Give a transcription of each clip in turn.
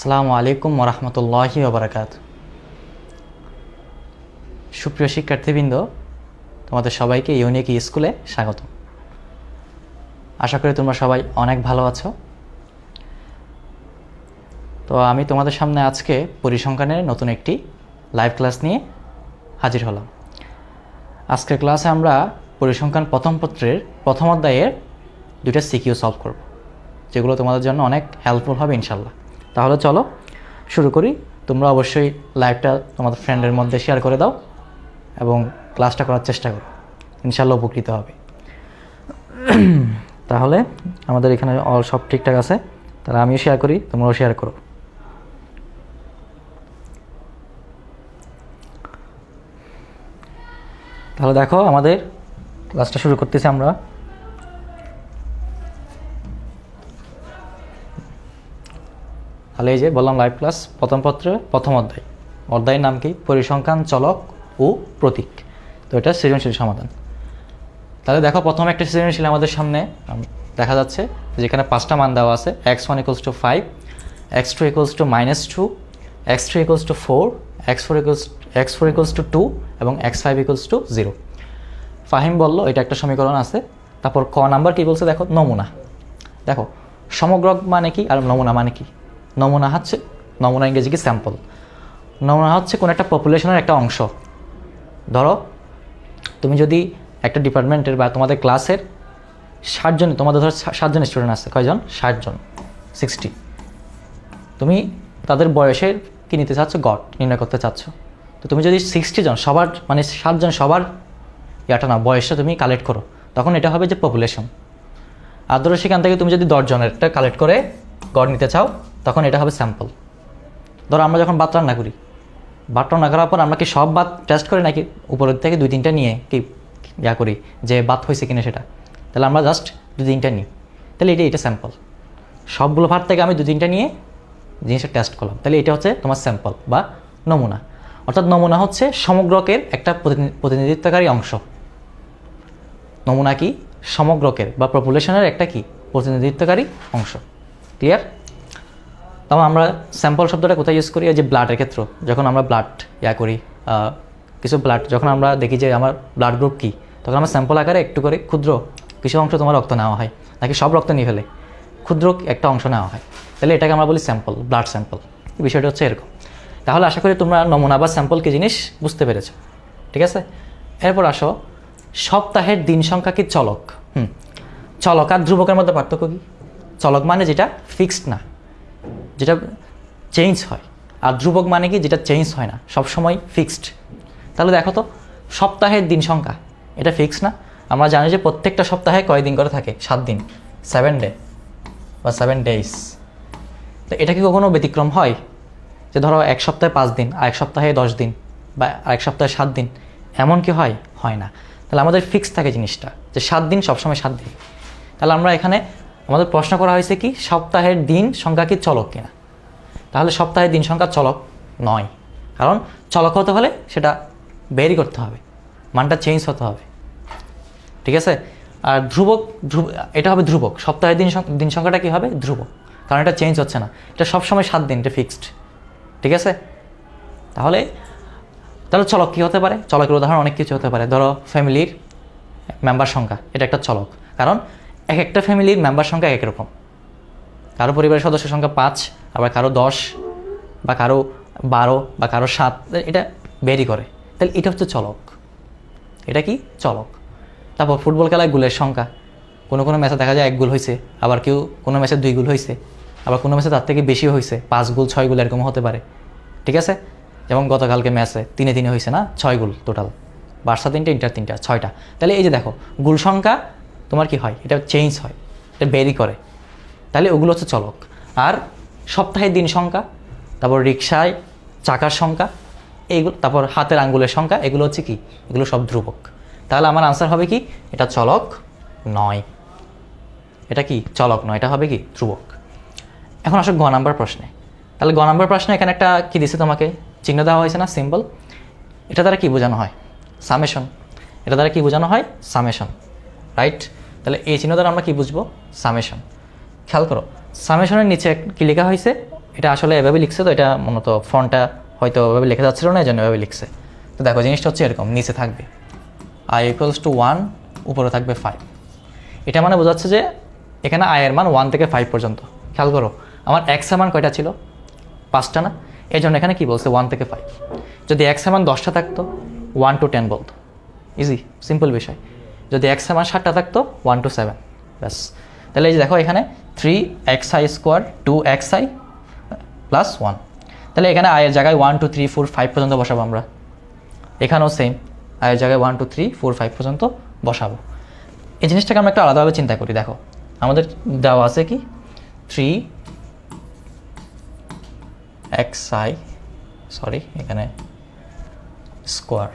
আসসালামু আলাইকুম ওরহমতুল্লাহি ওবরাকাত সুপ্রিয় শিক্ষার্থীবৃন্দ, তোমাদের সবাইকে ইউনিক স্কুলে স্বাগত। আশা করি তোমরা সবাই অনেক ভালো আছো। তো আমি তোমাদের সামনে আজকে পরিসংখ্যানের নতুন একটি লাইভ ক্লাস নিয়ে হাজির হলাম। আজকের ক্লাসে আমরা পরিসংখ্যান প্রথম পত্রের প্রথম অধ্যায়ের দুইটা সিকিউ সলভ করব, যেগুলো তোমাদের জন্য অনেক হেল্পফুল হবে ইনশাল্লাহ তাহলে চলো, শুরু করি। তোমরা অবশ্যই লাইভটা তোমাদের ফ্রেন্ডের মধ্যে শেয়ার করে দাও এবং ক্লাসটা করার চেষ্টা করো। ইনশাল্লাহ উপকৃত হবে। তাহলে আমাদের এখানে অল সব ঠিকঠাক আছে। তাহলে আমিও শেয়ার করি, তোমরাও শেয়ার করো। তাহলে দেখো, আমাদের ক্লাসটা শুরু করতেছি আমরা। তাহলে এই যে বললাম লাইভ ক্লাস, প্রথম পত্রে, প্রথম অধ্যায়। অধ্যায়ের নাম কি? পরিসংখ্যান, চলক ও প্রতীক। তো এটা সৃজনশীল সমাধান। তাহলে দেখো, প্রথম একটা সৃজনশীল আমাদের সামনে দেখা যাচ্ছে যেখানে পাঁচটা মান দেওয়া আছে। X one equals two five x two equals two minus two x three equals two four x four equals x four equals two two এবং x five equals two zero Fahim বলল, এটা একটা সমীকরণ আছে। তারপর ক নাম্বার কি বলছে? দেখো, নমুনা। দেখো সমগ্র মানে কি আর নমুনা মানে কি? নমুনা হচ্ছে, নমুনা ইংরেজি কি স্যাম্পল নমুনা হচ্ছে কোনো একটা পপুলেশনের একটা অংশ। ধরো, তুমি যদি একটা ডিপার্টমেন্টের বা তোমাদের ক্লাসের ষাটজন তোমাদের ধরো ষাটজন স্টুডেন্ট আছে, কয়জন? ষাটজন সিক্সটি তুমি তাদের বয়সের কী নিতে চাচ্ছ? গড় নির্ণয় করতে চাচ্ছ। তো তুমি যদি সিক্সটি জন, সবার মানে ষাটজন সবার, ইয়াটা না, বয়সটা তুমি কালেক্ট করো, তখন এটা হবে যে পপুলেশন আর ধরো সেখান থেকে তুমি যদি দশজনেরটা কালেক্ট করে গড় নিতে চাও তখন এটা হবে স্যাম্পল ধরো আমরা যখন ভাত রান্না করি, ভাত রান্না করার পর আমরা কি সব ভাত টেস্ট করি নাকি? উপরের থেকে দুই তিনটা নিয়ে কি ইয়া করি যে ভাত হয়েছে কিনা সেটা। তাহলে আমরা জাস্ট দু তিনটা নিই। তাহলে এটা এটা স্যাম্পল সবগুলো ভাত থেকে আমি দু তিনটা নিয়ে জিনিসটা টেস্ট করলাম। তাহলে এটা হচ্ছে তোমার স্যাম্পল বা নমুনা। অর্থাৎ নমুনা হচ্ছে সমগ্রকের একটা প্রতিনি- প্রতিনিধিত্বকারী অংশ। নমুনা কি? সমগ্রকের বা পপুলেশনের একটা কি? প্রতিনিধিত্বকারী অংশ। ক্লিয়ার তখন আমরা স্যাম্পল শব্দটা কোথায় ইউজ করি? যে ব্লাডের ক্ষেত্রে। যখন আমরা ব্লাড ইয়া করি কিছু ব্লাড যখন আমরা দেখি যে আমার ব্লাড গ্রুপ কী, তখন আমরা স্যাম্পল আকারে একটু করে ক্ষুদ্র কিছু অংশ তোমার রক্ত নেওয়া হয়, নাকি সব রক্ত নিয়ে ফেলে। ক্ষুদ্র একটা অংশ নেওয়া হয়। তাহলে এটাকে আমরা বলি স্যাম্পল ব্লাড স্যাম্পল বিষয়টা হচ্ছে এরকম। তাহলে আশা করি তোমরা নমুনা বা স্যাম্পল কি জিনিস বুঝতে পেরেছ। ঠিক আছে? এরপর আসো। সপ্তাহের দিন সংখ্যা কি? চলক। হুম। চলক আর ধ্রুবকের মধ্যে পার্থক্য কি? চলক মানে যেটা ফিক্সড না। যেটা চেঞ্জ হয়। আর ধ্রুবক মানে কি? যেটা চেঞ্জ হয় না। সবসময় ফিক্সড তাহলে দেখো তো, সপ্তাহের দিন সংখ্যা। এটা ফিক্স না? আমরা জানি যে প্রত্যেকটা সপ্তাহে কয় দিন করে থাকে? সাত দিন। সেভেন ডে বা সেভেন ডেইস তো এটা কি কখনো ব্যতিক্রম হয়? যে ধরো এক সপ্তাহে পাঁচ দিন আর এক সপ্তাহে দশ দিন বা আরেক সপ্তাহে সাত দিন। এমন কি হয়? হয় না। তাহলে আমাদের ফিক্স থাকে জিনিসটা। যে সাত দিন সবসময় সাত দিন। তাহলে আমরা এখানে আমাদের প্রশ্ন করা হয়েছে কি, সপ্তাহের দিন সংখ্যা কি চলক কিনা? তাহলে সপ্তাহের দিন সংখ্যা চলক নয়। কারণ চলক হতে হলে সেটা বেরি করতে হবে, মানটা চেঞ্জ হতে হবে। ঠিক আছে? আর ধ্রুবক, ধ্রুব, এটা হবে ধ্রুবক। সপ্তাহের দিন দিন সংখ্যাটা কী হবে? ধ্রুবক। কারণ এটা চেঞ্জ হচ্ছে না। এটা সবসময় সাত দিন, এটা ফিক্সড ঠিক আছে? তাহলে তাহলে চলক কী হতে পারে? চলকের উদাহরণ অনেক কিছু হতে পারে। ধরো ফ্যামিলির মেম্বার সংখ্যা, এটা একটা চলক। কারণ এক একটা ফ্যামিলির মেম্বার সংখ্যা এক রকম। কারও পরিবারের সদস্যের সংখ্যা পাঁচ, আবার কারও দশ, বা কারও বারো, বা কারও সাত, এটা ভেরি করে। তাহলে এটা হচ্ছে চলক। এটা কি? চলক। তারপর ফুটবল খেলায় গুলের সংখ্যা। কোনো কোনো ম্যাচে দেখা যায় এক গোল হয়েছে আবার কেউ কোনো ম্যাচে দুই গোল হয়েছে আবার কোনো ম্যাচে তার থেকে বেশি হয়েছে পাঁচ গোল, ছয় গোল এরকম হতে পারে। ঠিক আছে? যেমন গতকালকে ম্যাচে তিনে তিনে হয়েছে না? ছয় গোল টোটাল বার্সা তিনটা, ইন্টার তিনটা, ছয়টা। তাহলে এই যে দেখো, গোল সংখ্যা তোমার কি হয়? এটা চেঞ্জ হয়। এটা বেরি করে। তাহলে ওগুলো হচ্ছে চলক। আর সপ্তাহের দিন সংখ্যা, তারপর রিক্সায় চাকার সংখ্যা, এইগুলো, তারপর হাতের আঙ্গুলের সংখ্যা, এগুলো হচ্ছে কি? এগুলো সব ধ্রুবক। তাহলে আমার আনসার হবে কি? এটা চলক নয়। এটা কি? চলক নয়। এটা হবে কি? ধ্রুবক। এখন আসো গ নাম্বার প্রশ্নে। তাহলে গ নাম্বার প্রশ্নে এখানে একটা কি দিছে তোমাকে? চিহ্ন দেওয়া হয়েছে না? সিম্বল এটা দ্বারা কি বোঝানো হয়? সামেশন এটা দ্বারা কি বোঝানো হয়? সামেশন রাইট তাহলে এই চিহ্ন দ্বারা আমরা কি বুঝব? সামেশন খেয়াল করো সামেশনের নিচে কি লেখা হয়েছে? এটা আসলে এভাবে লিখছে তো, এটা মূলত ফন্টটা হয়তো এভাবে লেখা যাচ্ছিল না এই জন্য এভাবে লিখছে। তো দেখো, জিনিসটা হচ্ছে এরকম, নিচে থাকবে। আই ইকুয়ালস টু ওয়ান উপরে থাকবে ফাইভ এটা মানে বোঝাচ্ছে যে এখানে আয়ের মান ওয়ান থেকে ফাইভ পর্যন্ত। খেয়াল করো, আমার এক্সের মান কয়টা ছিল? পাঁচটা না? এই জন্য এখানে কী বলছে ওয়ান থেকে ফাইভ যদি এক্সের মান দশটা থাকতো ওয়ান টু টেন বলতো। ইজি সিম্পল বিষয়। যদি এক্সের মান সাতটা থাকতো ওয়ান টু সেভেন ব্যাস। তাহলে এই যে দেখো এখানে three x i square two x i plus one তাহলে এখানে আয়ের জায়গায় one two three four five পর্যন্ত বসাবো আমরা। এখানেও সেম আয়ের জায়গায় one two three four five পর্যন্ত বসাবো। এই জিনিসটাকে আমরা একটু আলাদাভাবে চিন্তা করি, দেখো। আমাদের দেওয়া আছে কি? থ্রি এক্স আই সরি এখানে square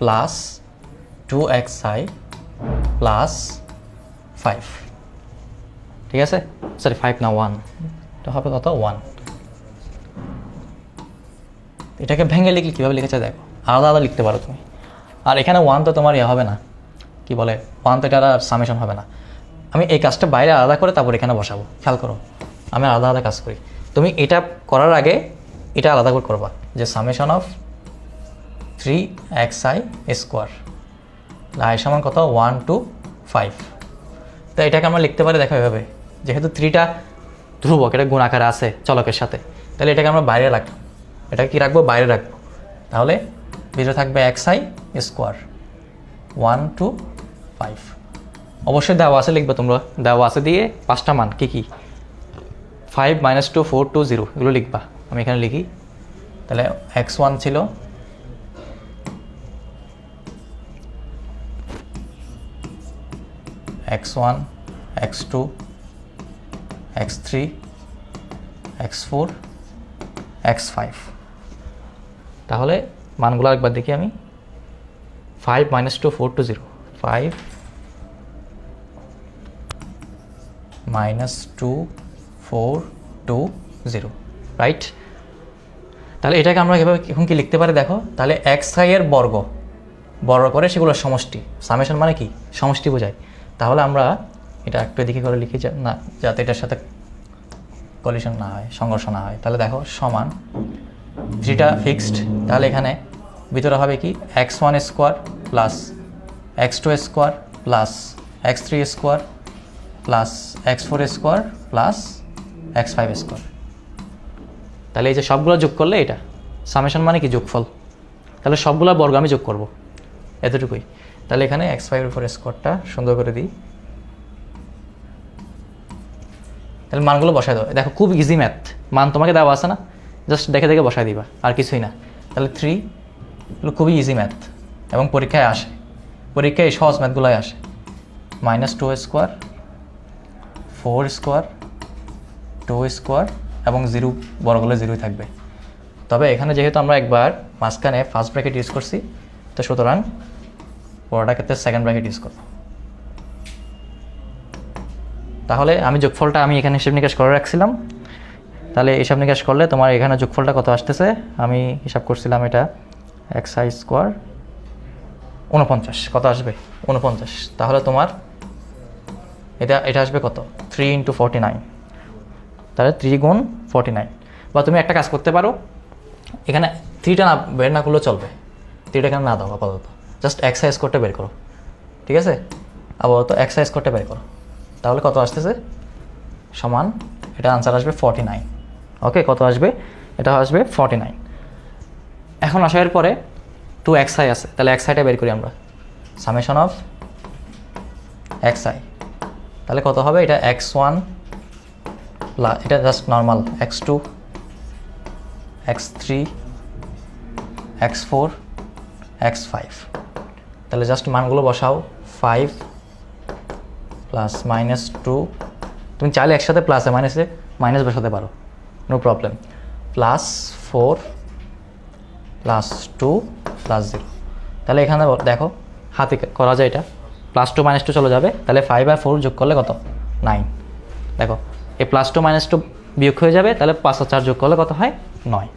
plus two x i plus five ঠিক আছে? সরি ফাইভ না ওয়ান এটা হবে কত? ওয়ান এটাকে ভেঙে লিখলে কীভাবে লিখেছে দেখো? আলাদা আলাদা লিখতে পারো তুমি। আর এখানে ওয়ান তো তোমার ইয়ে হবে না। কি বলে? ওয়ান তো এটা আর সামেশন হবে না। আমি এই কাজটা বাইরে আলাদা করে তারপর এখানে বসাবো। খেয়াল করো, আমি আলাদা আলাদা কাজ করি। তুমি এটা করার আগে এটা আলাদা করে করবা। যে summation of three x i square i সমান কত ওয়ান টু ফাইভ তো এটাকে আমরা লিখতে পারি, দেখো এভাবে। যেহেতু থ্রিটা ধ্রুবক, এটা গুণ আকারে আছে চলকের সাথে। তাহলে এটাকে আমরা বাইরে রাখব। এটাকে কী রাখব? বাইরে রাখব। তাহলে ভিতরে থাকবে x i square one two five অবশ্যই দেওয়া আছে লিখবে তোমরা। দেওয়া আছে দিয়ে পাঁচটা মান কী কী? Five minus two four two zero এগুলো লিখবা। আমি এখানে লিখি। তাহলে এক্স ওয়ান ছিল। X one x two x three x four x five তাহলে মানগুলো একবার দেখি আমি। Five minus two four two zero five minus two four two zero right তাহলে এটাকে আমরা এভাবে এখন কি লিখতে পারি দেখো? তাহলে এক্সের বর্গ। বর্গ করে সেগুলোর সমষ্টি। সামেশন মানে কি? সমষ্টি বোঝায়। তাহলে আমরা এটা একটু এদিকে করে লিখি না, যাতে এটার সাথে কলিশন না হয়, সংঘর্ষ না হয়। তাহলে দেখো, সমান যেটা ফিক্সড তাহলে এখানে ভিতরে হবে কি? X one square plus x two square plus x three square plus x four square plus x five square তাহলে এই যে সবগুলো যোগ করলে এটা। সামেশন মানে কি? যোগফল। তাহলে সবগুলো বর্গ আমি যোগ করব। এতটুকুই। তাহলে এখানে এক্স ফাইভের উপর স্কোয়ারটা সুন্দর করে দিই। তাহলে মানগুলো বসায় দেবো দেখো, খুব ইজি ম্যাথ মান তোমাকে দেওয়া আছে না? জাস্ট দেখে দেখে বসায় দিবা, আর কিছুই না। তাহলে থ্রি এগুলো খুবই ইজি ম্যাথ এবং পরীক্ষায় আসে। পরীক্ষায় এই সহজ ম্যাথগুলোই আসে। Minus two square four square two square এবং জিরো বড়গুলো জিরোই থাকবে। তবে এখানে যেহেতু আমরা একবার মাঝখানে ফার্স্ট ব্র্যাকেট ইউজ করছি, তো সুতরাং বড়টা ক্ষেত্রে সেকেন্ড ব্র্যাকেট ইউজ করব। তাহলে আমি যোগফলটা আমি এখানে হিসাব নিকাশ করে রাখছিলাম। তাহলে হিসাব নিকাশ করলে তোমার এখানে যোগফলটা কত আসতেছে? আমি হিসাব করছিলাম এটা এক্স আই স্কোয়ার উনপঞ্চাশ কত আসবে? উনপঞ্চাশ তাহলে তোমার এটা এটা আসবে কত? থ্রি ইন্টু ফর্টি নাইন তাহলে থ্রি গুণ ফর্টি নাইন বা তুমি একটা কাজ করতে পারো, এখানে থ্রিটা না বের না করলেও চলবে। থ্রিটা এখানে না দাও, আপাতত। জাস্ট এক্সারসাইজ করতে বের করো। ঠিক আছে? আপাতত এক্সারসাইজ করতে বের করো। তাহলে কত আসতেছে? সমান, এটা আনসার আসবে ফর্টি নাইন ওকে কত আসবে? এটা আসবে ফর্টি নাইন এখন আসার পরে টু এক্স আই আছে। তাহলে এক্স আইটা বের করি আমরা। সামেশন অফ এক্স আই তাহলে কত হবে? এটা এক্স ওয়ান এটা just normal x two x three x four x five তাহলে জাস্ট মানগুলো বসাও ফাইভ প্লাস মাইনাস টু তুমি চাইলে একসাথে প্লাসে মাইনাসে মাইনাস বসাতে পারো no problem plus four plus two plus zero তাহলে এখানে দেখো, হাতে করা যায় এটা। প্লাস টু মাইনাস টু চলে যাবে, তাহলে ফাইভ আর ফোর যোগ করলে কত? নাইন দেখো, এই প্লাস টু মাইনাস টু বিয়োগ হয়ে যাবে, তাহলে পাঁচ আর চার যোগ করলে কত হয়? নয়।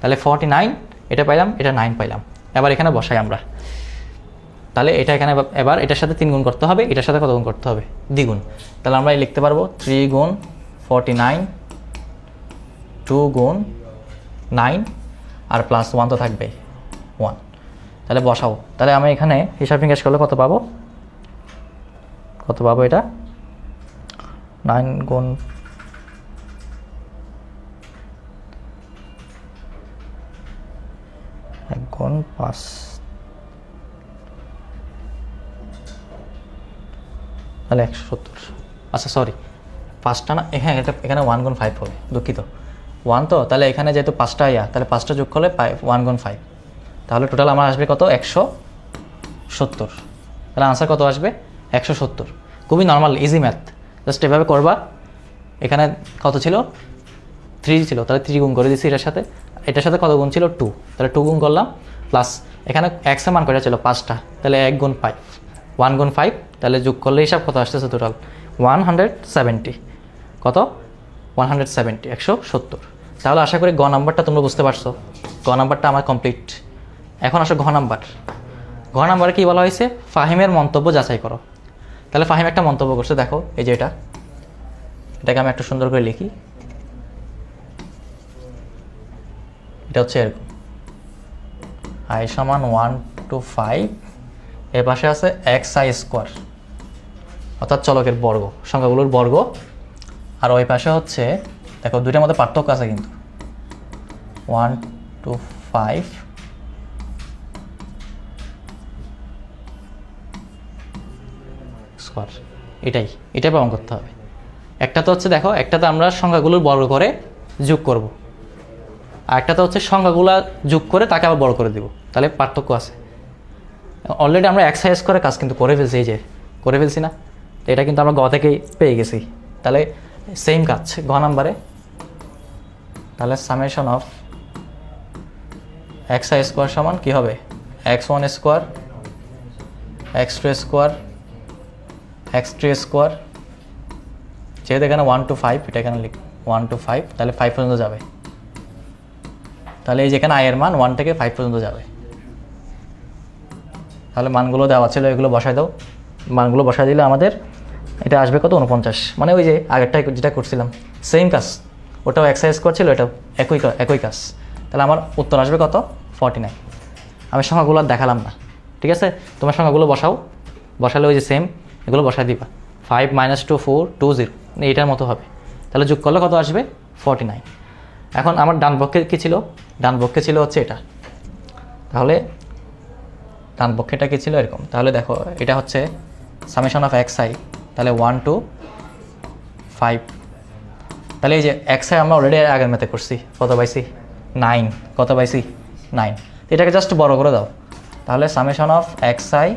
তাহলে ফর্টি নাইন এটা পাইলাম, এটা নাইন পাইলাম। এবার এখানে বসাই আমরা। তাহলে এটা এখানে এবার- এটার সাথে তিন গুণ করতে হবে, এটার সাথে কত গুণ করতে হবে? দ্বিগুণ। তাহলে আমরা এই লিখতে পারব থ্রি গুণ ফর্টি নাইন টু গুণ নাইন, আর প্লাস ওয়ান তো থাকবে ওয়ান। তাহলে বসাও। তাহলে আমি এখানে হিসাব নিকাশ করলে কত পাবো? কত পাবো এটা? নাইন গুণ এক গুণ পাঁচ। তাহলে একশো সত্তর। আচ্ছা সরি পাঁচটা না হ্যাঁ এখানে ওয়ান গুণ ফাইভ হবে, দুঃখিত। ওয়ান তো, তাহলে এখানে যেহেতু পাঁচটা ইয়া, তাহলে পাঁচটা যোগ করলে ওয়ান গুণ ফাইভ তাহলে টোটাল আমার আসবে কত? একশো সত্তর। তাহলে আনসার কত আসবে? একশো সত্তর। খুবই নর্মাল ইজি ম্যাথ জাস্ট এভাবে করবা। এখানে কত ছিল? থ্রি ছিল। তাহলে থ্রি গুণ করে দিচ্ছি এটার সাথে। এটার সাথে কত গুণ ছিল? টু তাহলে টু গুণ করলাম। প্লাস এখানে এক্সের মান কয়টা ছিল? পাঁচটা। তাহলে এক গুণ ফাইভ ওয়ান গুণ ফাইভ, তাহলে যোগ করলে হিসাব কত আসতেছে টোটাল ওয়ান হান্ড্রেড সেভেন্টি। কত? ওয়ান হান্ড্রেড সেভেন্টি, একশো সত্তর। তাহলে আশা করি গ নাম্বারটা তোমরা বুঝতে পারছ। গ নাম্বারটা আমার কমপ্লিট এখন আসো ঘ নাম্বার। ঘ নাম্বারে কী বলা হয়েছে? ফাহিমের মন্তব্য যাচাই করো। তাহলে ফাহিম একটা মন্তব্য করছে, দেখো, এই যে এটা। এটাকে আমি একটু সুন্দর করে লিখি। এটা হচ্ছে এরকম। আই সমান ওয়ান টু ফাইভ এর পাশে আছে এক্স আই স্কোয়ার অর্থাৎ চলকের বর্গ, সংখ্যাগুলোর বর্গ। আর ওই পাশে হচ্ছে, দেখো দুইটার মধ্যে পার্থক্য আছে কিন্তু। One, two, five. স্কোয়ার। এটাই এটাই প্রমাণ করতে হবে। একটা তো হচ্ছে দেখো একটাতে আমরা সংখ্যাগুলোর বর্গ করে যোগ করব। আর একটাতে হচ্ছে সংখ্যাগুলো যোগ করে তাকে আবার বড় করে দিব। তাহলে পার্থক্য আছে। অলরেডি আমরা এক্সারসাইজ করে কাজ কিন্তু করে ফেলছি, এই যে, করে ফেলছি না। এটা কিন্তু আমরা গ থেকেই পেয়ে গেছি। তাহলে সেম কাজ, গ নাম্বারে। তাহলে summation of x i square সমান কী হবে? X one square x two square x three square যেহেতু এখানে ওয়ান টু ফাইভ এটা এখানে লিখ ওয়ান টু ফাইভ তাহলে ফাইভ পর্যন্ত যাবে। তাহলে এই যেখানে আয়ের মান ওয়ান থেকে ফাইভ পর্যন্ত যাবে। তাহলে মানগুলো দেওয়া ছিল, এগুলো বসায় দাও। মানগুলো বসায় দিলে আমাদের এটা আসবে কত? উনপঞ্চাশ মানে ওই যে আগেরটা যেটা করছিলাম সেম কাজ। ওটাও এক্সারসাইজ করছিল, এটাও একই একই কাজ। তাহলে আমার উত্তর আসবে কত? ফর্টি নাইন আমি সংখ্যাগুলো আর দেখালাম না। ঠিক আছে? তোমার সংখ্যাগুলো বসাও। বসালে ওই যে সেম এগুলো বসায় দিবা। Five minus two four two zero এইটার মতো হবে। তাহলে যোগ করলে কত আসবে? ফর্টি নাইন এখন আমার ডান পক্ষে কী ছিল? ডান পক্ষে ছিল হচ্ছে এটা। তাহলে ডান পক্ষেটা কী ছিল এরকম? তাহলে দেখো, এটা হচ্ছে সামেশন অফ এক্স আই তাহলে ওয়ান টু ফাইভ তাহলে এই যে এক্স আই আমরা অলরেডি আগের মেতে করছি। কত পাইছি? নাইন কত পাইছি? নাইন এটাকে জাস্ট বড় করে দাও। তাহলে summation of x i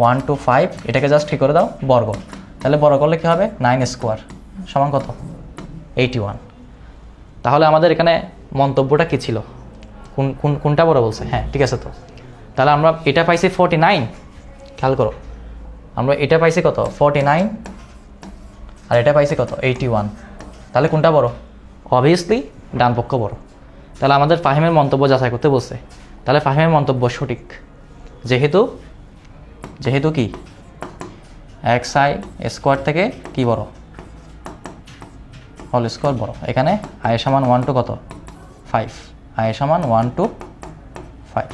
one two five এটাকে জাস্ট কী করে দাও? বর্গ। তাহলে বড় করলে কী হবে? নাইন স্কোয়ার সমান কত? এইটি ওয়ান তাহলে আমাদের এখানে মন্তব্যটা কী ছিল? কোন কোন, কোনটা বড় বলছে? হ্যাঁ ঠিক আছে তো। তাহলে আমরা এটা পাইছি ফর্টি নাইন খেয়াল করো। আমরা এটা পাইছি কত? ফর্টি নাইন আর এটা পাইছি কত? এইটি ওয়ান তাহলে কোনটা বড়? অবভিয়াসলি ডান পক্ষ বড়। তাহলে আমাদের ফাহিমের মন্তব্য যাচাই করতে বলছে। তাহলে ফাহিমের মন্তব্য সঠিক। যেহেতু যেহেতু কি? এক্স আই স্কোয়ার থেকে কি বড়? হল স্কোয়ার বড়। এখানে আয় সমান ওয়ান টু কত? ফাইভ আয় সমান ওয়ান টু ফাইভ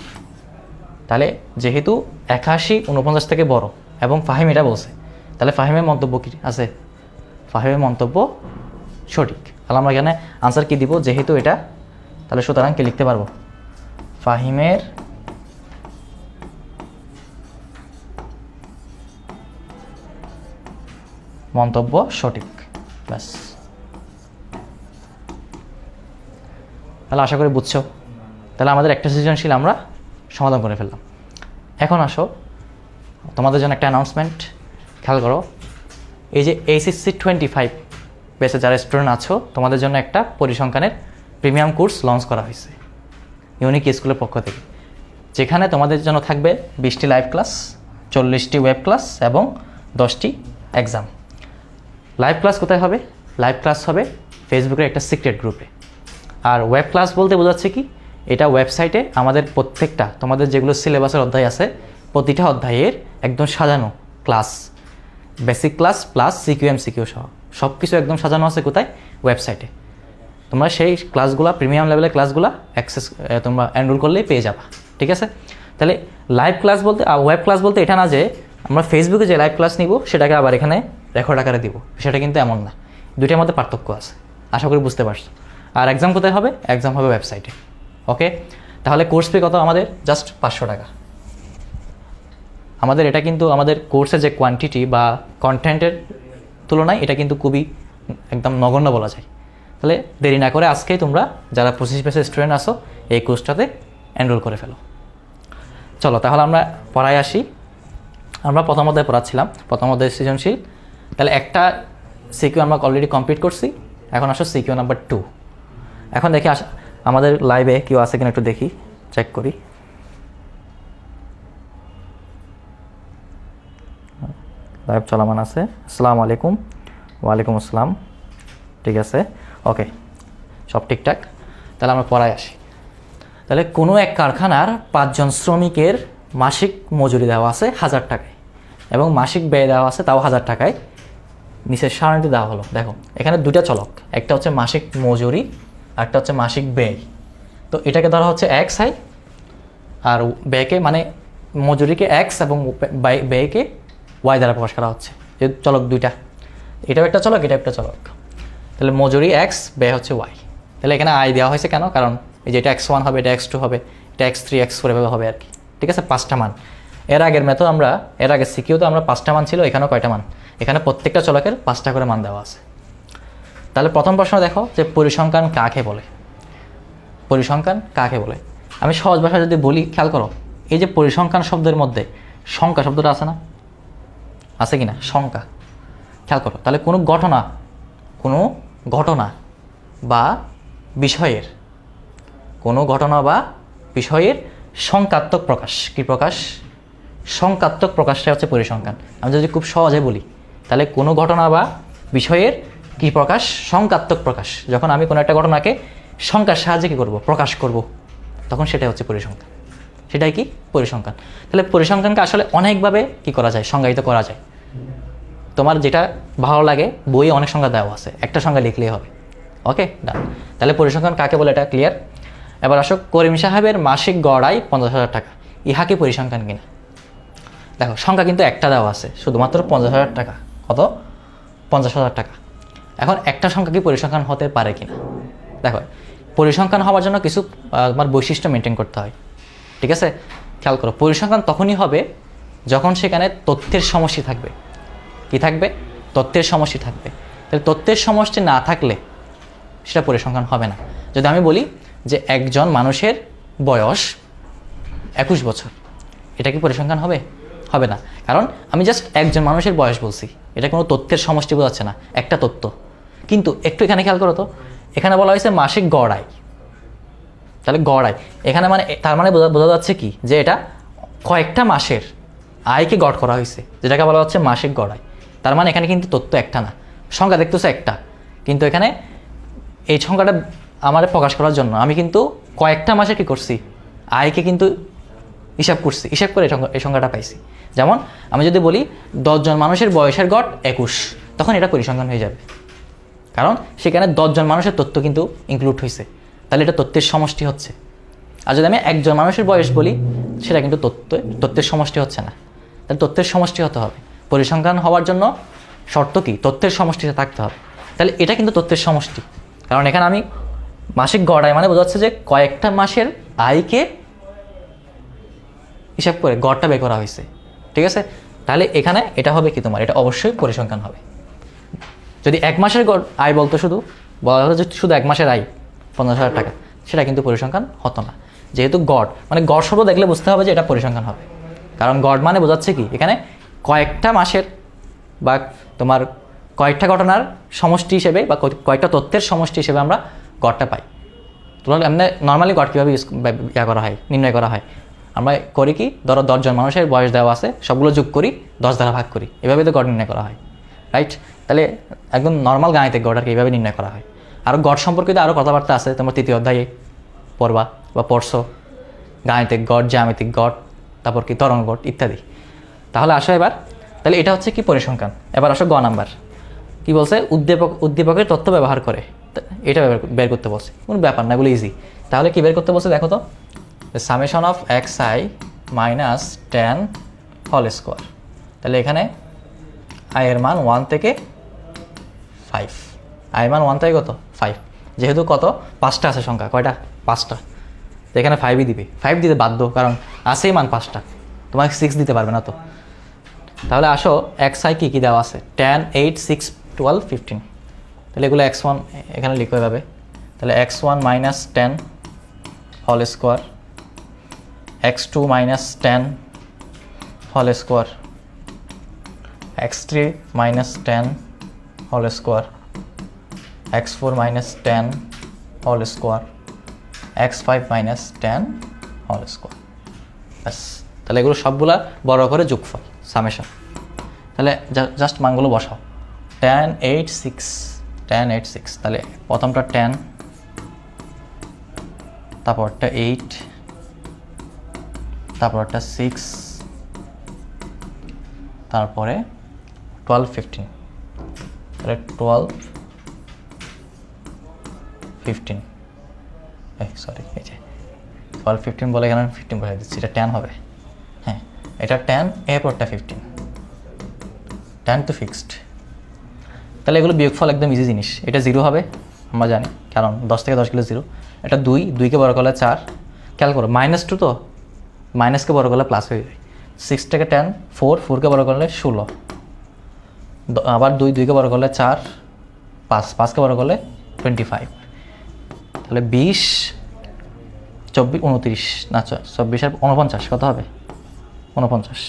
তাহলে যেহেতু একাশি উনপঞ্চাশ থেকে বড় এবং ফাহিম এটা বলছে, তাহলে ফাহিমের মন্তব্য কি আছে? ফাহিমের মন্তব্য সঠিক। তাহলে আমরা এখানে আনসার কি দিব? যেহেতু এটা, তাহলে সুতরাং কি লিখতে পারব? ফাহিমের মন্তব্য সঠিক। ব্যাস। তাহলে আশা করি বুঝছ। তাহলে আমাদের একটা সৃজনশীল আমরা সমাধান করে ফেললাম। এখন আসো, তোমাদের জন্য একটা অ্যানাউন্সমেন্ট খেয়াল করো। এই যে এইচএসসি টোয়েন্টি ফাইভ বেসে যারা স্টুডেন্ট আছো, তোমাদের জন্য একটা পরিসংখ্যানের প্রিমিয়াম কোর্স লঞ্চ করা হয়েছে ইউনিক স্কুলের পক্ষ থেকে। যেখানে তোমাদের জন্য থাকবে বিশটি লাইভ ক্লাস চল্লিশটি ওয়েব ক্লাস এবং দশটি এক্সাম লাইভ ক্লাস কোথায় হবে? লাইভ ক্লাস হবে ফেসবুকের একটা সিক্রেট গ্রুপে আর ওয়েব ক্লাস বলতে বোঝাচ্ছে কি? এটা ওয়েবসাইটে আমাদের প্রত্যেকটা, তোমাদের যেগুলো সিলেবাসের অধ্যায় আছে, প্রতিটা অধ্যায়ের একদম সাজানো class basic class plus CQM CQ সহ। সব কিছু একদম সাজানো আছে কোথায়? ওয়েবসাইটে তোমরা সেই ক্লাসগুলো প্রিমিয়াম লেভেলের ক্লাসগুলো অ্যাক্সেস তোমরা এনরোল করলেই পেয়ে যাবা। ঠিক আছে? তাহলে লাইভ ক্লাস বলতে ওয়েব ক্লাস বলতে এটা না যে, আমরা ফেসবুকে যে লাইভ ক্লাস নিব, সেটাকে আবার এখানে রেকর্ড আকারে দিব। সেটা কিন্তু এমন না। দুইটার মধ্যে পার্থক্য আছে। আশা করি বুঝতে পারছ। আর এক্সাম কোথায় হবে? এক্সাম হবে ওয়েবসাইটে ওকে তাহলে কোর্স ফি কত আমাদের? জাস্ট পাঁচশো টাকা। আমাদের এটা কিন্তু, আমাদের কোর্সের যে কোয়ান্টিটি বা কন্টেন্টের তুলনায় এটা কিন্তু খুবই একদম নগণ্য বলা যায়। তাহলে দেরি না করে আজকেই তোমরা যারা পঁচিশ পেসের স্টুডেন্ট আসো এই কোর্সটাতে এনরোল করে ফেলো। চলো, তাহলে আমরা পড়ায় আসি। আমরা প্রথম অধ্যায় পড়াচ্ছিলাম, প্রথম অধ্যায় সৃজনশীল। তাহলে একটা সিকিউ আমরা অলরেডি কমপ্লিট করছি। এখন আসো সিকিউ নাম্বার টু এখন দেখি আস আমাদের লাইভে কেউ আছে কিনা একটু দেখি চেক করি। লাইভ চলমান আছে। আসসালামু আলাইকুম। ওয়ালাইকুম আসসালাম। ঠিক আছে? ওকে সব ঠিকঠাক? তাহলে আমরা পড়ায় আসি। তাহলে কোনো এক কারখানার পাঁচজন শ্রমিকের মাসিক মজুরি দেওয়া আছে হাজার টাকায় এবং মাসিক ব্যয় দেওয়া আছে তাও হাজার টাকায়। নিচের সারণীটি দেওয়া হলো। দেখো, এখানে দুটা চলক। একটা হচ্ছে মাসিক মজুরি একটা হচ্ছে মাসিক ব্যয়। তো এটাকে ধরা হচ্ছে এক্স আই আর ব্যয়কে মানে মজুরিকে এক্স এবং ব্যয়- ব্যয়কে ওয়াই দ্বারা প্রকাশ করা হচ্ছে। যে চলক দুইটা, এটাও একটা চলক এটা একটা চলক। তাহলে মজুরি এক্স ব্যয় হচ্ছে ওয়াই তাহলে এখানে আয় দেওয়া হয়েছে কেন? কারণ এই যে এটা এক্স ওয়ান হবে, এটা এক্স টু হবে, এটা এক্স থ্রি এক্স ফোর এভাবে হবে আর কি। ঠিক আছে? পাঁচটা মান। এর আগের মেথড আমরা, এর আগে সিকিউতে আমরা পাঁচটা মান ছিল, এখানেও কয়টা মান? এখানে প্রত্যেকটা চলকের পাঁচটা করে মান দেওয়া আছে। তাহলে প্রথম প্রশ্ন দেখো যে পরিসংখ্যান কাকে বলে? পরিসংখ্যান কাকে বলে? আমি সহজ ভাষায় যদি বলি, খেয়াল করো, এই যে পরিসংখ্যান শব্দের মধ্যে সংখ্যা শব্দটা আছে না? আছে কি না সংখ্যা। খেয়াল করো, তাহলে কোনো ঘটনা কোনো ঘটনা বা বিষয়ের, কোনো ঘটনা বা বিষয়ের সংখ্যাত্মক প্রকাশ। কি প্রকাশ? সংখ্যাত্মক প্রকাশটা হচ্ছে পরিসংখ্যান। আমি যদি খুব সহজে বলি, তাহলে কোনো ঘটনা বা বিষয়ের কি প্রকাশ? সংখ্যাত্মক প্রকাশ। যখন আমি কোনো একটা ঘটনাকে সংখ্যার সাহায্যে কী করব? প্রকাশ করব। তখন সেটাই হচ্ছে পরিসংখ্যান। সেটাই কি? পরিসংখ্যান। তাহলে পরিসংখ্যানকে আসলে অনেকভাবে কি করা যায়? সংজ্ঞায়িত করা যায়। তোমার যেটা ভালো লাগে, বইয়ে অনেক সংখ্যা দেওয়া আছে। একটা সংখ্যা লিখলেই হবে। ওকে? ডান তাহলে পরিসংখ্যান কাকে বলে এটা ক্লিয়ার এবার আসো, করিম সাহেবের মাসিক গড় আয় পঞ্চাশ হাজার টাকা। ইহা কি পরিসংখ্যান কিনা? দেখো, সংখ্যা কিন্তু একটা দেওয়া আছে। শুধুমাত্র পঞ্চাশ হাজার টাকা। কত? পঞ্চাশ হাজার টাকা। এখন একটা সংখ্যা কি পরিসংখ্যান হতে পারে কিনা? দেখো, পরিসংখ্যান হওয়ার জন্য কিছু তোমার বৈশিষ্ট্য মেনটেন করতে হয়। ঠিক আছে? খেয়াল করো, পরিসংখ্যান তখনই হবে যখন সেখানে তথ্যের সমষ্টি থাকবে। কি থাকবে? তথ্যের সমষ্টি থাকবে। তাহলে তথ্যের সমষ্টি না থাকলে সেটা পরিসংখ্যান হবে না। যদি আমি বলি যে একজন মানুষের বয়স একুশ বছর, এটা কি পরিসংখ্যান হবে? হবে না। কারণ আমি জাস্ট একজন মানুষের বয়স বলছি। এটা কোনো তথ্যের সমষ্টি বোঝাচ্ছে না, একটা তথ্য। কিন্তু একটু এখানে খেয়াল করো তো। এখানে বলা হয়েছে মাসিক গড় আয় তাহলে গড় আয় এখানে মানে তার মানে বোঝা যাচ্ছে কি? যে এটা কয়েকটা মাসের আয়কে গড় করা হয়েছে, যেটাকে বলা হচ্ছে মাসিক গড় আয় তার মানে এখানে কিন্তু তথ্য একটা না। সংখ্যা দেখতেছে একটা। কিন্তু এখানে এই সংখ্যাটা আমার প্রকাশ করার জন্য আমি কিন্তু কয়েকটা মাসে কি করছি? আয়কে কিন্তু হিসাব করছি, হিসাব করে এই সংখ্যাটা পাইছি। যেমন আমি যদি বলি দশজন মানুষের বয়সের গড় একুশ, তখন এটা পরিসংখ্যান হয়ে যাবে। কারণ সেখানে দশজন মানুষের তথ্য কিন্তু ইনক্লুড হয়েছে তাহলে এটা তথ্যের সমষ্টি হচ্ছে। আর যদি আমি একজন মানুষের বয়স বলি, সেটা কিন্তু তথ্য তথ্যের সমষ্টি হচ্ছে না। তাহলে তথ্যের সমষ্টি হতে হবে। পরিসংখ্যান হওয়ার জন্য শর্ত কি? তথ্যের সমষ্টিতে থাকতে হবে। তাহলে এটা কিন্তু তথ্যের সমষ্টি। কারণ এখানে আমি মাসিক গড় আয় মানে বোঝাচ্ছে যে কয়েকটা মাসের আয়কে হিসাব করে গড়টা বের করা হয়েছে। ঠিক আছে? তাহলে এখানে এটা হবে কি তোমার? এটা অবশ্যই পরিসংখ্যান হবে। যদি এক মাসের আয় বলতো শুধু, বলা হতো যে শুধু এক মাসের আয়, পঞ্চাশ হাজার টাকা, সেটা কিন্তু পরিসংখ্যান হতো না। যেহেতু গড় মানে গড় শব্দ দেখলে বুঝতে হবে যে এটা পরিসংখ্যান হবে। কারণ গড় মানে বোঝাচ্ছে কি, এখানে কয়েকটা মাসের বা তোমার কয়েকটা ঘটনার সমষ্টি হিসেবে বা কয়েকটা তথ্যের সমষ্টি হিসেবে আমরা গড়টা পাই। তোমার এমনি নর্মালি গড় কীভাবে ইউজ ইয়া করা হয়, নির্ণয় করা হয়? আমরা করি কি, ধরো দশজন মানুষের বয়স দেওয়া আছে, সবগুলো যোগ করি, দশ দ্বারা ভাগ করি। এভাবে তো গড় নির্ণয় করা হয় রাইট তাহলে একদম নর্মাল গাণিতিক গড় আর এইভাবে নির্ণয় করা হয়। আরও গড় সম্পর্কিত আরও কথাবার্তা আছে, তোমার তৃতীয় অধ্যায়ে পড়বা বা পড়ছো। গাণিতিক গড় জ্যামিতিক গড়, তারপর কি তরঙ্গ গড় ইত্যাদি। তাহলে আসো এবার, তাহলে এটা হচ্ছে কি পরিসংখ্যান? এবার আসো গ নাম্বার। কি বলছে? উদ্দীপক উদ্দীপকের তথ্য ব্যবহার করে। এটা বের করতে বলছে। কোনো ব্যাপার না, এগুলো ইজি তাহলে কি বের করতে বলছে দেখো তো? Summation of x i minus ten হল স্কোয়ার তাহলে এখানে আই এর মান ওয়ান থেকে ফাইভ আই মান ওয়ান থেকে কত? ফাইভ যেহেতু কত? পাঁচটা আছে সংখ্যা। কয়টা? পাঁচটা। তো এখানে ফাইভই দিবে। ফাইভ দিতে বাধ্য, কারণ আছেই মান পাঁচটা। তোমাকে সিক্স দিতে পারবে না তো। তাহলে আসো এক্স আই কী কী দেওয়া আছে? Ten eight six twelve fifteen তাহলে এগুলো এক্স ওয়ান এখানে লিখো এভাবে। তাহলে এক্স ওয়ান মাইনাস টেন হল square x two minus ten হল square x three minus ten হল square x four minus ten হল square x five minus ten হল স্কোয়ার ব্যাস। তাহলে এগুলো সবগুলা বড় করে যোগফল সামেশন তাহলে জাস্ট মানগুলো বসাও। Ten eight six ten eight six তাহলে প্রথমটা টেন তারপরটা এইট তারপরটা সিক্স তারপরে টুয়েলভ ফিফটিন তাহলে টুয়েলভ ফিফটিন সরি এই যে টুয়েলভ ফিফটিন বলে এখানে ফিফটিন বলে দিচ্ছি, এটা টেন হবে। হ্যাঁ এটা টেন এরপরটা ফিফটিন টেন তো ফিক্সড তাহলে এগুলো বিয়োগফল একদম ইজি জিনিস। এটা জিরো হবে, আমরা জানি, কারণ দশ থেকে দশ গেলে জিরো এটা দুই, দুইকে বড় করলে চার। খেয়াল করো মাইনাস টু তো মাইনাসকে বড় করলে প্লাস হয়ে যায়। সিক্স থেকে টেন ফোর ফোরকে বড় করলে ষোলো। আবার দুই দুইকে বড় করলে চার, পাঁচ, পাঁচকে বড় করলে টোয়েন্টি ফাইভ তাহলে বিশ, চব্বিশ, উনত্রিশ, না চব্বিশ আর উনপঞ্চাশ, কত হবে? উনপঞ্চাশ।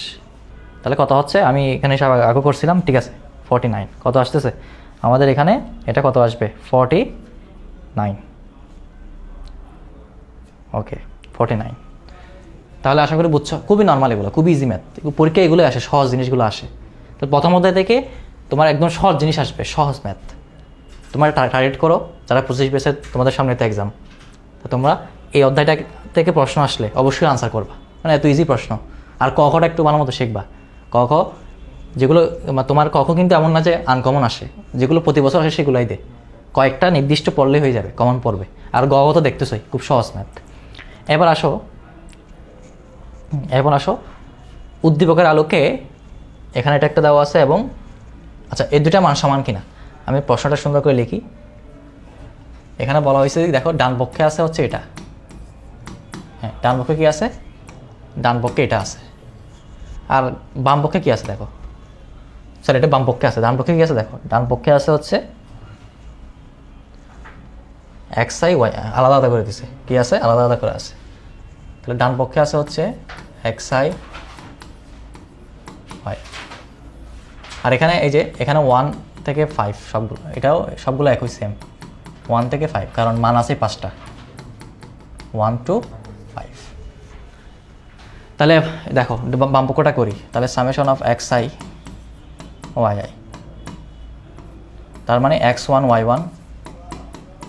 তাহলে কত হচ্ছে? আমি এখানে সব আগে করছিলাম, ঠিক আছে ফর্টি নাইন কত আসতেছে? আমাদের এখানে এটা কত আসবে? Forty nine okay forty nine তাহলে আশা করি বুঝছ, খুবই নর্মাল এগুলো, খুবই ইজি ম্যাথ পরীক্ষায় এগুলো আসে, সহজ জিনিসগুলো আসে। তো প্রথম অধ্যায় থেকে তোমার একদম সহজ জিনিস আসবে, সহজ ম্যাথ তোমার টার্গেট করো, যারা পঁচিশ বেসে তোমাদের সামনে তো এক্সাম তো তোমরা এই অধ্যায়টা থেকে প্রশ্ন আসলে অবশ্যই আনসার করবা। মানে এত ইজি প্রশ্ন। আর ক খটা একটু ভালো মতো শিখবা। ক খ, যেগুলো তোমার ক খ কিন্তু এমন না যে আনকমন আসে। যেগুলো প্রতি বছর আসে সেগুলোই দে। কয়েকটা নির্দিষ্ট পড়লেই হয়ে যাবে কমন পড়বে। আর গ খ তো দেখতেছই, খুব সহজ ম্যাথ এবার আসো এবার আসো, উদ্দীপকের আলোকে এখানে এটা একটা দেওয়া আছে এবং আচ্ছা এই দুটা মান সমান কিনা? আমি প্রশ্নটা সুন্দর করে লিখি। এখানে বলা হয়েছে, দেখো, ডান পক্ষে আছে হচ্ছে এটা। হ্যাঁ ডান পক্ষে কি আছে? ডান পক্ষে এটা আছে। আর বাম পক্ষে কি আছে, দেখো? স্যার, এটা বাম পক্ষে আছে। ডান পক্ষে কি আছে, দেখো? ডান পক্ষে আছে হচ্ছে এক্স, আই, ওয়াই, আলাদা আলাদা করে দিছে। কি আছে? আলাদা আলাদা করে আছে। তাহলে ডান পক্ষে আছে হচ্ছে এক্স, আই ওয়াই আর এখানে এই যে, এখানে ওয়ান থেকে ফাইভ সবগুলো, এটাও সবগুলো একই সেম ওয়ান থেকে ফাইভ কারণ মান আছে পাঁচটা। ওয়ান টু ফাইভ তাহলে দেখো, বা- বাম করি। তাহলে summation of x i y i তার মানে x one y one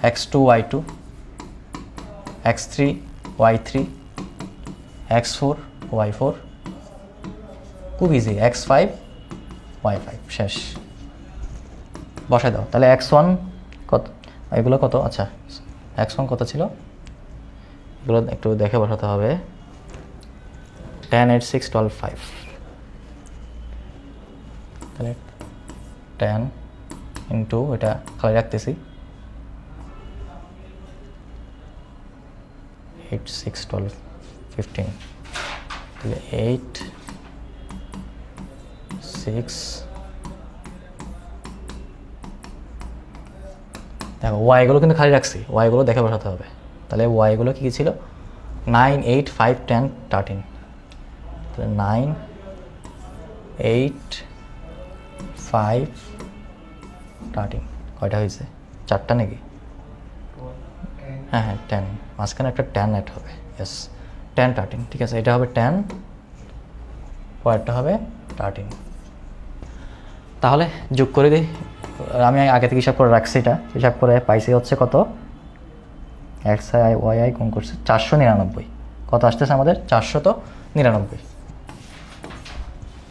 x two y two x three y three x four y four খুব easy x five y five শেষ। বসাই দাও। তাহলে এক্স ওয়ান কত? এগুলো কত? আচ্ছা এক্স ওয়ান কত ছিল? এগুলো একটু দেখে বসাতে হবে। Ten eight six twelve five তাহলে টেন ইন্টু এটা খালি রাখতেছি। এইট সিক্স টুয়েলভ ফিফটিন তাহলে এইট সিক্স দেখো ওয়াইগুলো কিন্তু খালি রাখছি। ওয়াইগুলো দেখে বসাতে হবে। তাহলে ওয়াইগুলো কী কী ছিল? Nine eight five ten thirteen তাহলে নাইন এইট ফাইভ থার্টিন কয়টা হয়েছে? চারটা নাকি? হ্যাঁ হ্যাঁ টেন মাঝখানে একটা টেন অ্যাড হবে। ইয়েস টেন থার্টিন ঠিক আছে, এটা হবে টেন পরেরটা হবে থার্টিন তাহলে যোগ করে দিই। আমি আগে থেকে হিসাব করে রাখছি এটা। হিসাব করে পাইছি হচ্ছে কত? এক্স আই, ওয়াই আই কোন করছে চারশো নিরানব্বই। কত আসতেছে আমাদের? চারশো তো নিরানব্বই।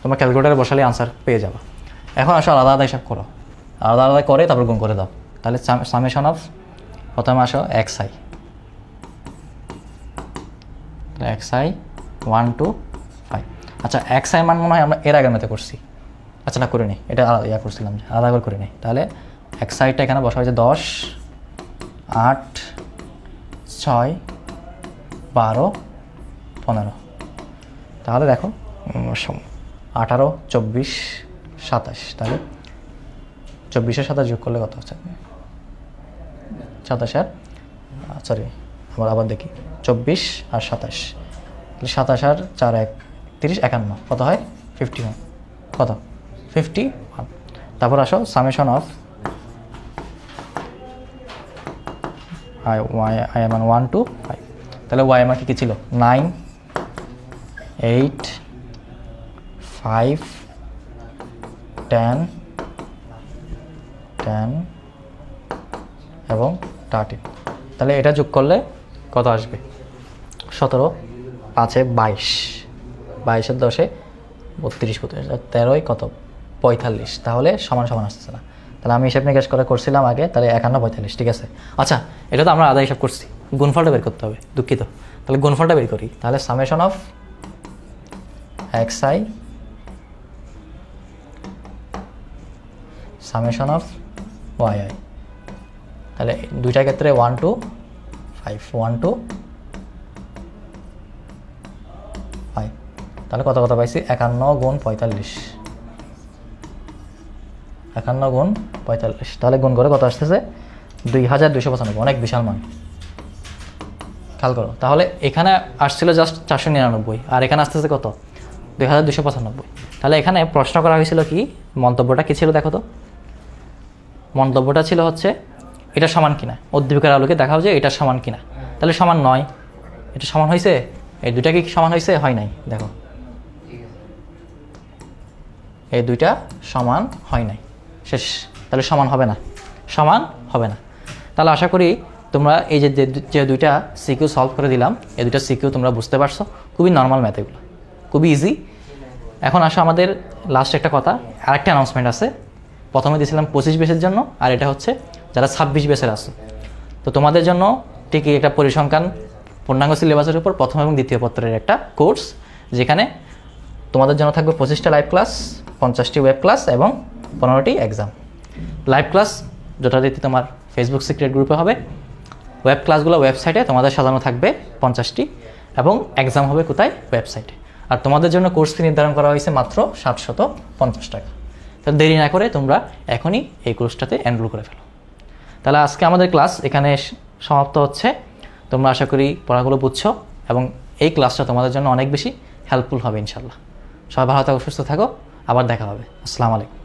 তোমরা ক্যালকুলেটারে বসালে আনসার পেয়ে যাবে। এখন আসো আলাদা আলাদা হিসাব করো। আলাদা আলাদা করে তারপর গুণ করে দাও। তাহলে সামেশন অফ প্রথমে আসো X I. X I, one, two, five. আচ্ছা এক্স আই মান মনে হয় আমরা এর আগের মতো করছি। আচ্ছা না, করে নিই। এটা আলাদা, ইয়া করছিলাম যে আলাদা করে করে নিই। তাহলে এক সাইডটা এখানে বসা হয়েছে দশ, আট, ছয়, বারো, পনেরো। তাহলে দেখো আঠারো, চব্বিশ, সাতাশ। তাহলে চব্বিশের সাতাশ যোগ করলে কত হচ্ছে? সাতাশ আর সরি আমরা আবার দেখি। চব্বিশ আর সাতাশ। সাতাশ আর চার, এক, তিরিশ, একান্ন। কত হয়? ফিফটি ওয়ান কত? ফিফটি তারপর আসো summation of I Y I M one two five তাহলে ওয়াই আমার কী ছিল? Nine eight five ten ten এবং থার্টিন তাহলে এটা যোগ করলে কত আসবে? সতেরো, পাঁচে বাইশ। বাইশের দশে বত্রিশ বত্রিশ তেরোই কত? পঁয়তাল্লিশ, তাহলে সমান সমান আসতেছে না। তাহলে আমি হিসাব নিকাশ করে করছিলাম আগে, তাহলে একান্ন পঁয়তাল্লিশ, ঠিক আছে? আচ্ছা এটা তো আমরা আদা হিসাব করছি। গুণফলটা বের করতে হবে, দুঃখিত। তাহলে গুণফলটা বের করি। তাহলে summation of X I summation of Y I তাহলে দুইটা ক্ষেত্রে one two five one two five তাহলে কত কত পাইছি? একান্ন গুণ পঁয়তাল্লিশ। একান্ন গুণ পঁয়তাল্লিশ। তাহলে গুণ করে কত আসতেছে? দুই হাজার দুইশো পঁচানব্বই। অনেক বিশাল মান। খেয়াল করো। তাহলে এখানে আসছিল জাস্ট চারশো নিরানব্বই, আর এখানে আসতেছে কত? দুই হাজার দুশো পঁচানব্বই। তাহলে এখানে প্রশ্ন করা হয়েছিল কি? মন্তব্যটা কী ছিল দেখো তো? মন্তব্যটা ছিল হচ্ছে, এটা সমান কিনা? উদ্দীপকের আলোকে দেখাও যে এটা সমান কিনা। তাহলে সমান নয়। এটা সমান হয়েছে? এই দুইটা কি সমান হয়েছে? হয় নাই। দেখো। এই দুইটা সমান হয় নাই। শেষ। তাহলে সমান হবে না। সমান হবে না। তাহলে আশা করি তোমরা এই যে যে দুইটা সিকিউ সলভ করে দিলাম, এই দুইটা সিকিউ তোমরা বুঝতে পারছ। খুবই নর্মাল ম্যাথ এগুলো। খুবই ইজি এখন আসো আমাদের লাস্ট একটা কথা। আরেকটা অ্যানাউন্সমেন্ট আছে। প্রথমে দিয়েছিলাম পঁচিশ বেসের জন্য, আর এটা হচ্ছে যারা ছাব্বিশ বেসের আছে। তো তোমাদের জন্য ঠিকই একটা পরিসংখ্যান পূর্ণাঙ্গ সিলেবাসের উপর প্রথম এবং দ্বিতীয় পত্রের একটা কোর্স যেখানে তোমাদের জন্য থাকবে পঁচিশটা লাইভ ক্লাস পঞ্চাশটি ওয়েব ক্লাস এবং পনেরোটি এক্সাম লাইভ ক্লাস যথারীতি তোমার ফেসবুক সিক্রেট গ্রুপে হবে। ওয়েব ক্লাসগুলো ওয়েবসাইটে তোমাদের সাজানো থাকবে পঞ্চাশটি এবং এক্সাম হবে কোথায়? ওয়েবসাইটে আর তোমাদের জন্য কোর্স ফি নির্ধারণ করা হয়েছে মাত্র সাতশত পঞ্চাশ টাকা। তো দেরি না করে তোমরা এখনই এই কোর্সটাতে এনরোল করে ফেলো। তাহলে আজকে আমাদের ক্লাস এখানে সমাপ্ত হচ্ছে। তোমরা আশা করি পড়াগুলো বুঝছ এবং এই ক্লাসটা তোমাদের জন্য অনেক বেশি হেল্পফুল হবে ইনশাল্লাহ সবাই ভালো থাকো, সুস্থ থাকো। আবার দেখা হবে। আসসালামু আলাইকুম।